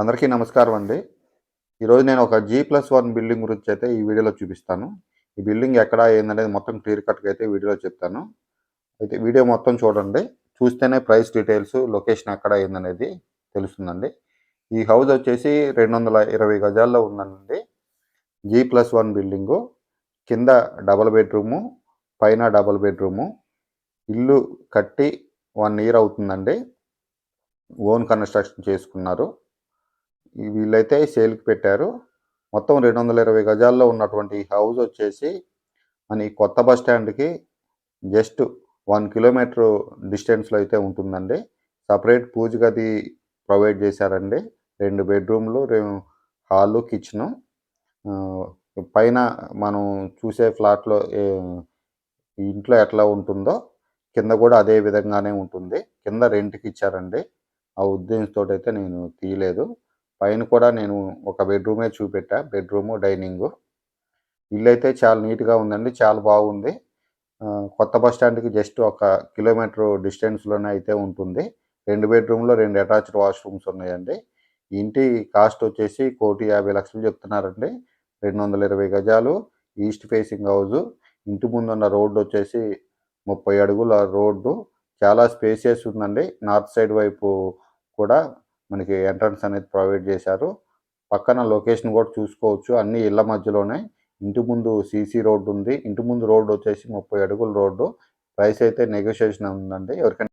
అందరికీ నమస్కారం అండి. ఈరోజు నేను ఒక జీ ప్లస్ వన్ బిల్డింగ్ గురించి అయితే ఈ వీడియోలో చూపిస్తాను. ఈ బిల్డింగ్ ఎక్కడ ఏందనేది మొత్తం క్లియర్ కట్గా అయితే వీడియోలో చెప్తాను. అయితే వీడియో మొత్తం చూడండి. చూస్తేనే ప్రైస్ డీటెయిల్స్ లొకేషన్ ఎక్కడ ఏందనేది తెలుస్తుందండి. ఈ హౌస్ వచ్చేసి రెండు వందల ఇరవై గజాల్లో ఉందండి. G plus one building. కింద డబల్ బెడ్రూము పైన డబల్ బెడ్రూము. ఇల్లు కట్టి వన్ ఇయర్ అవుతుందండి. ఓన్ కన్స్ట్రక్షన్ చేసుకున్నారు. వీళ్ళైతే సేల్కి పెట్టారు. మొత్తం రెండు వందల ఇరవై గజాల్లో ఉన్నటువంటి ఈ హౌస్ వచ్చేసి మన ఈ కొత్త బస్ స్టాండ్కి జస్ట్ వన్ కిలోమీటర్ డిస్టెన్స్లో అయితే ఉంటుందండి. సపరేట్ పూజ గది ప్రొవైడ్ చేశారండి. రెండు బెడ్రూమ్లు హాలు కిచెను. పైన మనం చూసే ఫ్లాట్లో ఇంట్లో ఎట్లా ఉంటుందో కింద కూడా అదే విధంగానే ఉంటుంది. కింద రెంట్కి ఇచ్చారండి. ఆ ఉద్దేశంతో అయితే నేను తీయలేదు. పైన కూడా నేను ఒక బెడ్రూమే చూపెట్టా. Bedroom dining. ఇల్లు అయితే చాలా నీట్గా ఉందండి చాలా బాగుంది. కొత్త బస్ స్టాండ్కి జస్ట్ ఒక కిలోమీటర్ డిస్టెన్స్లోనే అయితే ఉంటుంది. రెండు బెడ్రూమ్లో రెండు అటాచ్డ్ వాష్రూమ్స్ ఉన్నాయండి. ఇంటి కాస్ట్ వచ్చేసి కోటి యాభై లక్షలు చెప్తున్నారండి. రెండు వందల ఇరవై గజాలు ఈస్ట్ ఫేసింగ్ హౌస్ ఇంటి ముందున్న రోడ్డు వచ్చేసి ముప్పై అడుగుల రోడ్డు. చాలా స్పేసియస్ ఉందండి. నార్త్ సైడ్ వైపు కూడా మనకి ఎంట్రన్స్ అనేది ప్రొవైడ్ చేశారు. పక్కన లొకేషన్ కూడా చూసుకోవచ్చు. అన్ని ఇళ్ళ మధ్యలోనే. ఇంటి ముందు సీసీ రోడ్డు ఉంది. ఇంటి ముందు రోడ్డు వచ్చేసి ముప్పై అడుగుల రోడ్డు. ప్రైస్ అయితే నెగోషియేషన్ ఉందండి. ఎవరికైనా